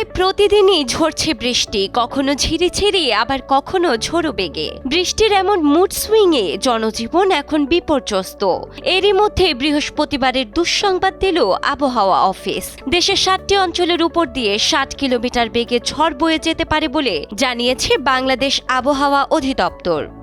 প্রায় প্রতিদিনই ঝরছে বৃষ্টি। কখনো ঝিরি ঝিরিঝিরি আবার কখনো ঝোড়ো বেগে। বৃষ্টির এমন মুড সুইংয়ে জনজীবন এখন বিপর্যস্ত। এরই মধ্যে বৃহস্পতিবারের দুঃসংবাদ দিল আবহাওয়া অফিস। দেশের সাতটি অঞ্চলের উপর দিয়ে ষাট কিলোমিটার বেগে ঝড় বয়ে যেতে পারে বলে জানিয়েছে বাংলাদেশ আবহাওয়া অধিদপ্তর।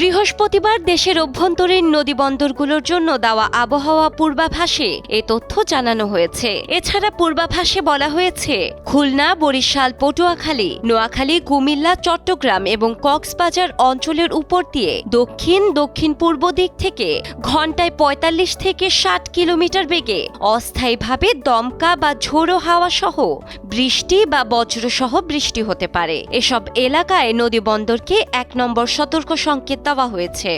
বৃহস্পতিবার দেশের অভ্যন্তরীণ নদী বন্দরগুলোর জন্য দেওয়া আবহাওয়া পূর্বাভাসে এ তথ্য জানানো হয়েছে। এছাড়া পূর্বাভাসে বলা হয়েছে, খুলনা, বরিশাল, পটুয়াখালী, নোয়াখালী, কুমিল্লা, চট্টগ্রাম এবং কক্সবাজার অঞ্চলের উপর দিয়ে দক্ষিণ দক্ষিণ পূর্ব দিক থেকে ঘন্টায় পঁয়তাল্লিশ থেকে ষাট কিলোমিটার বেগে অস্থায়ীভাবে দমকা বা ঝোড়ো হাওয়া সহ বৃষ্টি বা বজ্রসহ বৃষ্টি হতে পারে। এসব এলাকায় নদী বন্দরকে এক নম্বর সতর্ক সংকেত দেওয়া হয়েছে।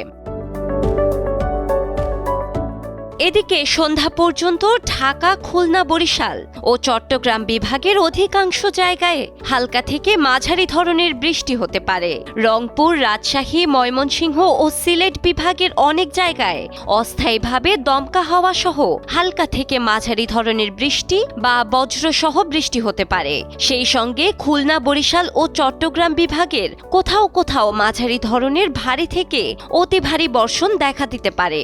এদিকে সন্ধ্যা পর্যন্ত ঢাকা, খুলনা, বরিশাল ও চট্টগ্রাম বিভাগের অধিকাংশ জায়গায় হালকা থেকে মাঝারি ধরনের বৃষ্টি হতে পারে। রংপুর, রাজশাহী, ময়মনসিংহ ও সিলেট বিভাগের অনেক জায়গায় অস্থায়ীভাবে দমকা হাওয়া সহ হালকা থেকে মাঝারি ধরনের বৃষ্টি বা বজ্রসহ বৃষ্টি হতে পারে। সেই সঙ্গে খুলনা, বরিশাল ও চট্টগ্রাম বিভাগের কোথাও কোথাও মাঝারি ধরনের ভারী থেকে অতি ভারী বর্ষণ দেখা দিতে পারে।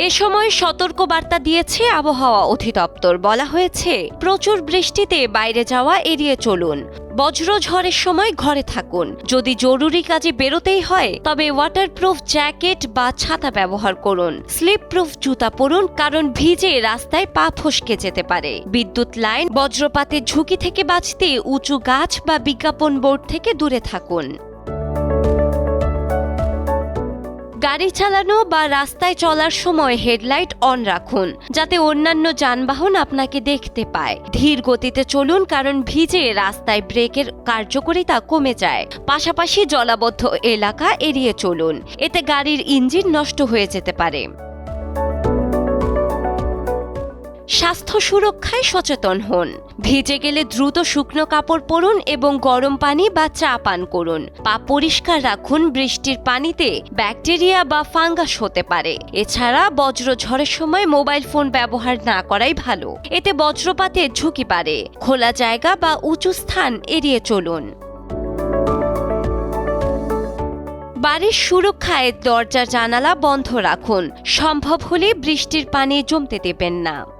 এ সময় সতর্ক বার্তা দিয়েছে আবহাওয়া অধিদপ্তর। বলা হয়েছে, প্রচুর বৃষ্টিতে বাইরে যাওয়া এড়িয়ে চলুন। বজ্র ঝড়ের সময় ঘরে থাকুন। যদি জরুরি কাজে বেরোতেই হয়, তবে ওয়াটারপ্রুফ জ্যাকেট বা ছাতা ব্যবহার করুন। স্লিপ প্রুফ জুতা পরুন, কারণ ভিজে রাস্তায় পা ফসকে যেতে পারে। বিদ্যুৎ লাইন, বজ্রপাতের ঝুঁকি থেকে বাঁচতে উঁচু গাছ বা বিজ্ঞাপন বোর্ড থেকে দূরে থাকুন। গাড়ি চালানো বা রাস্তায় চলার সময় হেডলাইট অন রাখুন, যাতে অন্যান্য যানবাহন আপনাকে দেখতে পায়। ধীর গতিতে চলুন, কারণ ভিজে রাস্তায় ব্রেকের কার্যকারিতা কমে যায়। পাশাপাশি জলাবদ্ধ এলাকা এড়িয়ে চলুন, এতে গাড়ির ইঞ্জিন নষ্ট হয়ে যেতে পারে। স্বাস্থ্য সুরক্ষায় সচেতন হন। ভিজে গেলে দ্রুত শুকনো কাপড় পরুন এবং গরম পানি বা চা পান করুন। পা পরিষ্কার রাখুন বৃষ্টির পানিতে। ব্যাকটেরিয়া বা ফাঙ্গাস হতে পারে। এছাড়া বজ্র ঝড়ের সময় মোবাইল ফোন ব্যবহার না করাই ভালো। এতে বজ্রপাতের ঝুঁকি বাড়ে। খোলা জায়গা বা উঁচু স্থান এড়িয়ে চলুন। বাড়ির সুরক্ষায় দরজা জানালা বন্ধ রাখুন। সম্ভব হলে বৃষ্টির পানি জমতে দেবেন না।